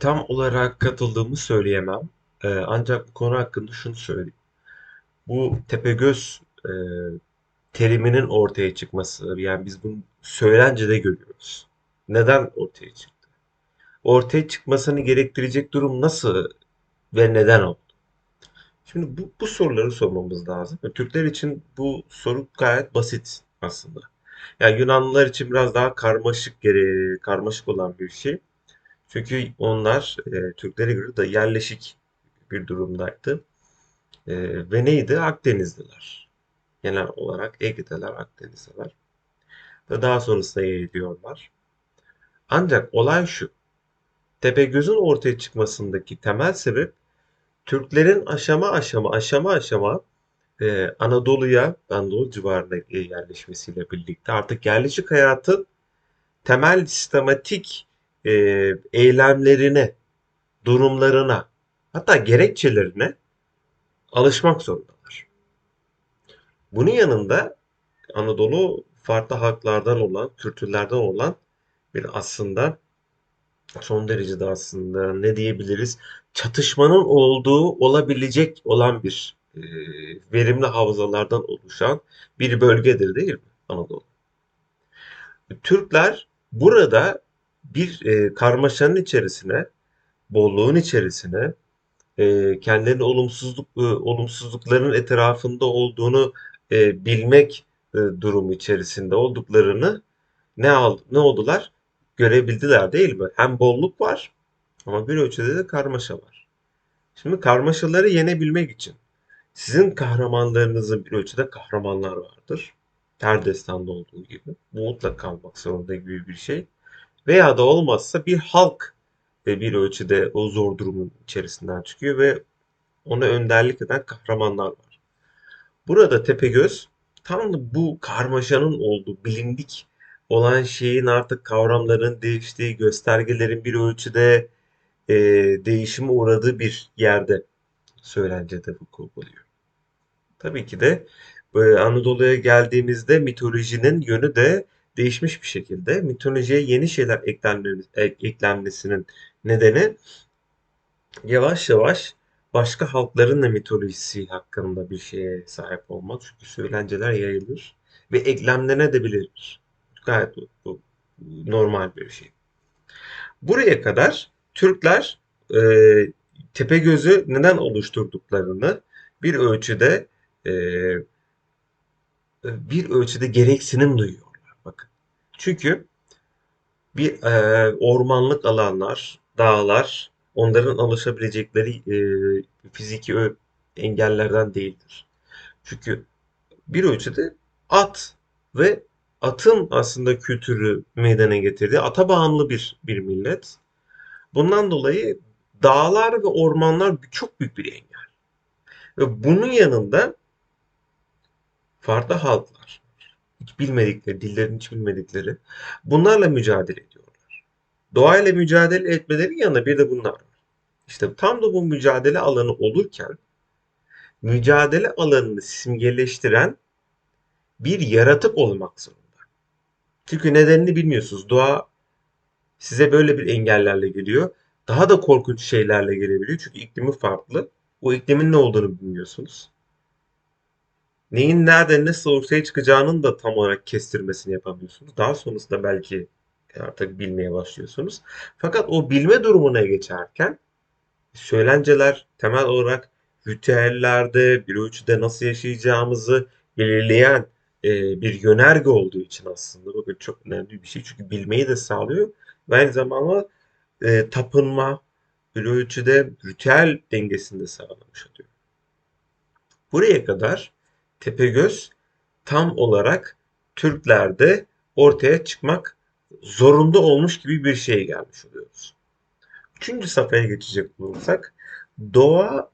Tam olarak katıldığımı söyleyemem. Ee, ancak bu konu hakkında şunu söyleyeyim. Bu Tepegöz e, teriminin ortaya çıkması, yani biz bunu söylencede görüyoruz. Neden ortaya çıktı? Ortaya çıkmasını gerektirecek durum nasıl ve neden oldu? Şimdi bu, bu soruları sormamız lazım. Türkler için bu soru gayet basit aslında. Yani Yunanlılar için biraz daha karmaşık gere karmaşık olan bir şey. Çünkü onlar e, Türklere göre de yerleşik bir durumdaydı. E, ve neydi? Akdenizliler. Genel olarak Ege'deler, Akdenizliler. Ve daha sonrasında yayılıyorlar. Ancak olay şu. Tepegöz'ün ortaya çıkmasındaki temel sebep Türklerin aşama aşama aşama aşama e, Anadolu'ya, Anadolu civarına yerleşmesiyle birlikte artık yerleşik hayatın temel sistematik e, eylemlerine, durumlarına, hatta gerekçelerine alışmak zorundalar. Bunun yanında Anadolu farklı halklardan olan, kültürlerden olan bir aslında son derecede aslında ne diyebiliriz? Çatışmanın olduğu, olabilecek olan bir e, verimli havzalardan oluşan bir bölgedir değil mi Anadolu? Türkler burada bir e, karmaşanın içerisine, bolluğun içerisine, e, kendilerinin olumsuzluk e, olumsuzlukların etrafında olduğunu e, bilmek e, durumu içerisinde olduklarını ne aldı, ne oldular? Görebildiler değil mi? Hem bolluk var ama bir ölçüde de karmaşa var. Şimdi karmaşaları yenebilmek için sizin kahramanlarınızın bir ölçüde kahramanlar vardır. Her destanda olduğu gibi. Bu mutlaka kalmak zorunda gibi bir şey. Veya da olmazsa bir halk ve bir ölçüde o zor durumun içerisinden çıkıyor ve ona önderlik eden kahramanlar var. Burada Tepegöz tam bu karmaşanın olduğu, bilindik olan şeyin artık kavramların değiştiği, göstergelerin bir ölçüde e, değişime uğradığı bir yerde söylencede vuku buluyor. Tabii ki de e, Anadolu'ya geldiğimizde mitolojinin yönü de değişmiş bir şekilde. Mitolojiye yeni şeyler eklenmesi, eklenmesinin nedeni yavaş yavaş başka halkların da mitolojisi hakkında bir şeye sahip olmak. Çünkü söylenceler yayılır ve eklemlenebilir. Gayet bu, bu normal bir şey. Buraya kadar Türkler e, Tepegöz'ü neden oluşturduklarını bir ölçüde e, bir ölçüde gereksinim duyuyorlar. Bakın. Çünkü bir e, ormanlık alanlar, dağlar onların alışabilecekleri e, fiziki engellerden değildir. Çünkü bir ölçüde at ve atın aslında kültürü meydana getirdiği ata bağımlı bir bir millet. Bundan dolayı dağlar ve ormanlar çok büyük bir engel. Ve bunun yanında farklı halklar, hiç bilmedikleri, dillerini hiç bilmedikleri bunlarla mücadele ediyorlar. Doğayla mücadele etmeleri yanında bir de bunlar. İşte tam da bu mücadele alanı olurken mücadele alanını simgeleştiren bir yaratık olmak zorunda. Çünkü nedenini bilmiyorsunuz. Doğa size böyle bir engellerle geliyor. Daha da korkunç şeylerle gelebiliyor. Çünkü iklimi farklı. O iklimin ne olduğunu bilmiyorsunuz. Neyin nerede nasıl ortaya çıkacağının da tam olarak kestirmesini yapamıyorsunuz. Daha sonrasında belki artık bilmeye başlıyorsunuz. Fakat o bilme durumuna geçerken söylenceler temel olarak ritüellerde bir ölçüde nasıl yaşayacağımızı belirleyen e, bir yönerge olduğu için aslında bu çok önemli bir şey. Çünkü bilmeyi de sağlıyor ve aynı zamanda e, tapınma bir ölçüde ritüel dengesini de sağlamış oluyor. Buraya kadar Tepegöz tam olarak Türklerde ortaya çıkmak zorunda olmuş gibi bir şeye gelmiş oluyoruz. Üçüncü safhaya geçecek olursak doğa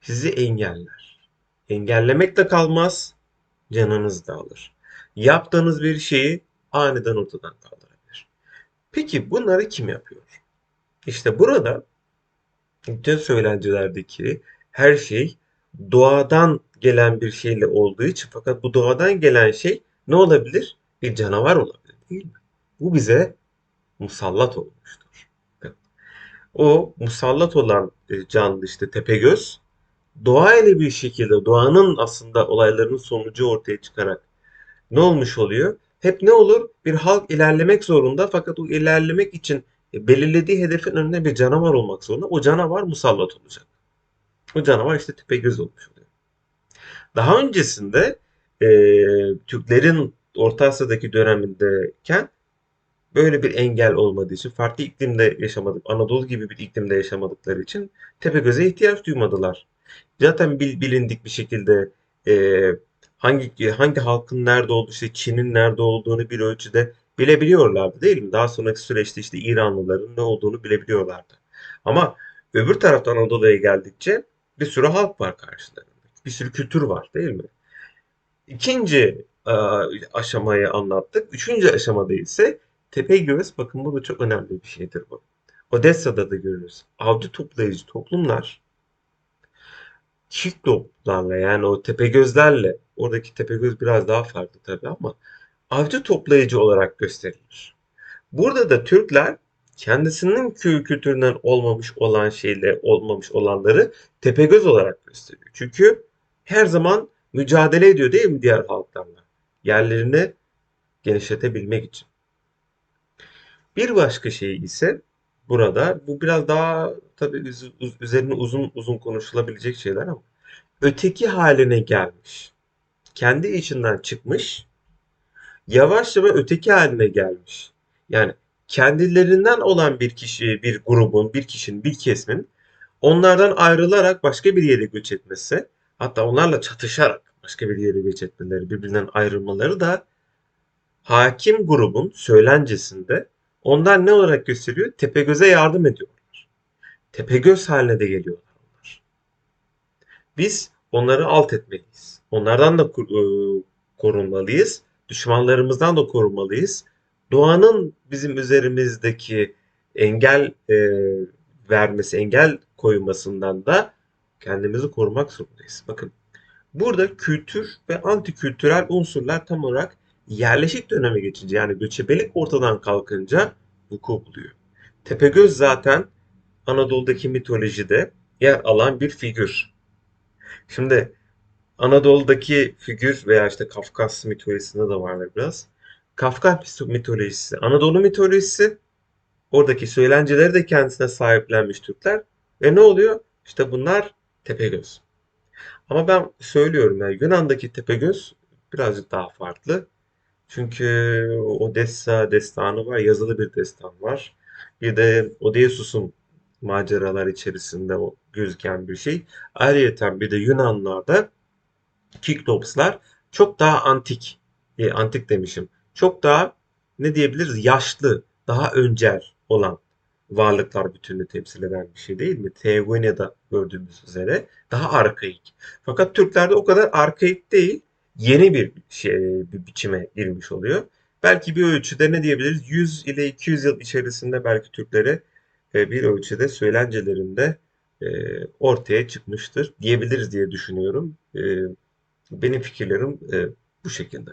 sizi engeller. Engellemek de kalmaz, canınız da alır. Yaptığınız bir şeyi aniden ortadan kaldırabilir. Peki bunları kim yapıyor? İşte burada bütün söylencelerdeki her şey doğadan gelen bir şeyle olduğu için fakat bu doğadan gelen şey ne olabilir? Bir canavar olabilir değil mi? Bu bize musallat olmuştur. O musallat olan e, canlı işte Tepegöz doğayla bir şekilde doğanın aslında olaylarının sonucu ortaya çıkarak ne olmuş oluyor? Hep ne olur? Bir halk ilerlemek zorunda fakat o ilerlemek için e, belirlediği hedefin önünde bir canavar olmak zorunda. O canavar musallat olacak. O canavar işte Tepegöz olmuş oluyor. Daha öncesinde e, Türklerin Orta Asya'daki dönemindeyken böyle bir engel olmadığı için farklı iklimde yaşamadık. Anadolu gibi bir iklimde yaşamadıkları için Tepegöz'e ihtiyaç duymadılar. Zaten bil- bilindik bir şekilde e, hangi hangi halkın nerede olduğu, işte Çin'in nerede olduğunu bir ölçüde bilebiliyorlardı değil mi? Daha sonraki süreçte işte İranlıların ne olduğunu bilebiliyorlardı. Ama öbür taraftan Anadolu'ya geldikçe bir sürü halk var karşılarında. Bir sürü kültür var değil mi? İkinci e, aşamayı anlattık. Üçüncü aşamada ise Tepegöz, bakın bu da çok önemli bir şeydir bu. Odessa'da da görürüz. Avcı toplayıcı toplumlar Kikloplarla yani o Tepegözlerle oradaki Tepegöz biraz daha farklı tabii ama avcı toplayıcı olarak gösterilir. Burada da Türkler kendisinin kü- kültüründen olmamış olan şeyle olmamış olanları Tepegöz olarak gösteriyor. Çünkü her zaman mücadele ediyor değil mi diğer halklarla? Yerlerini genişletebilmek için. Bir başka şey ise burada bu biraz daha tabii üz- üz- üzerine uzun uzun konuşulabilecek şeyler ama öteki haline gelmiş. Kendi içinden çıkmış, yavaş yavaş öteki haline gelmiş. Yani kendilerinden olan bir kişi, bir grubun, bir kişinin, bir kesmin onlardan ayrılarak başka bir yere göç etmesi, hatta onlarla çatışarak başka bir yere göç etmeleri, birbirinden ayrılmaları da hakim grubun söylencesinde onlar ne olarak gösteriyor? Tepegöz'e yardım ediyorlar. Tepegöz haline de geliyorlar. Biz onları alt etmeliyiz. Onlardan da e, korunmalıyız. Düşmanlarımızdan da korunmalıyız. Doğanın bizim üzerimizdeki engel e, vermesi, engel koymasından da kendimizi korumak zorundayız. Bakın burada kültür ve antikültürel unsurlar tam olarak yerleşik döneme geçince yani göçebelik ortadan kalkınca vuku buluyor. Tepegöz zaten Anadolu'daki mitolojide yer alan bir figür. Şimdi Anadolu'daki figür veya işte Kafkas mitolojisinde de vardır biraz. Kafkas mitolojisi, Anadolu mitolojisi, oradaki söylenceleri de kendisine sahiplenmiş Türkler. Ve ne oluyor? İşte bunlar Tepegöz. Ama ben söylüyorum yani Yunan'daki Tepegöz birazcık daha farklı. Çünkü Odessa destanı var, yazılı bir destan var. Bir de Odysseus'un maceralar içerisinde o gözüken bir şey. Ayrıyeten bir de Yunanlarda Kiklopslar çok daha antik, e, antik demişim. Çok daha ne diyebiliriz? Yaşlı, daha öncel olan varlıklar bütününü temsil eden bir şey değil mi? Theogonia'da gördüğümüz üzere daha arkaik. Fakat Türklerde o kadar arkaik değil, yeni bir şey, bir biçime girmiş oluyor. Belki bir ölçüde ne diyebiliriz? 100 ile 200 yıl içerisinde belki Türklere e, bir ölçüde söylencelerinde e, ortaya çıkmıştır diyebiliriz diye düşünüyorum. E, benim fikirlerim bu şekilde.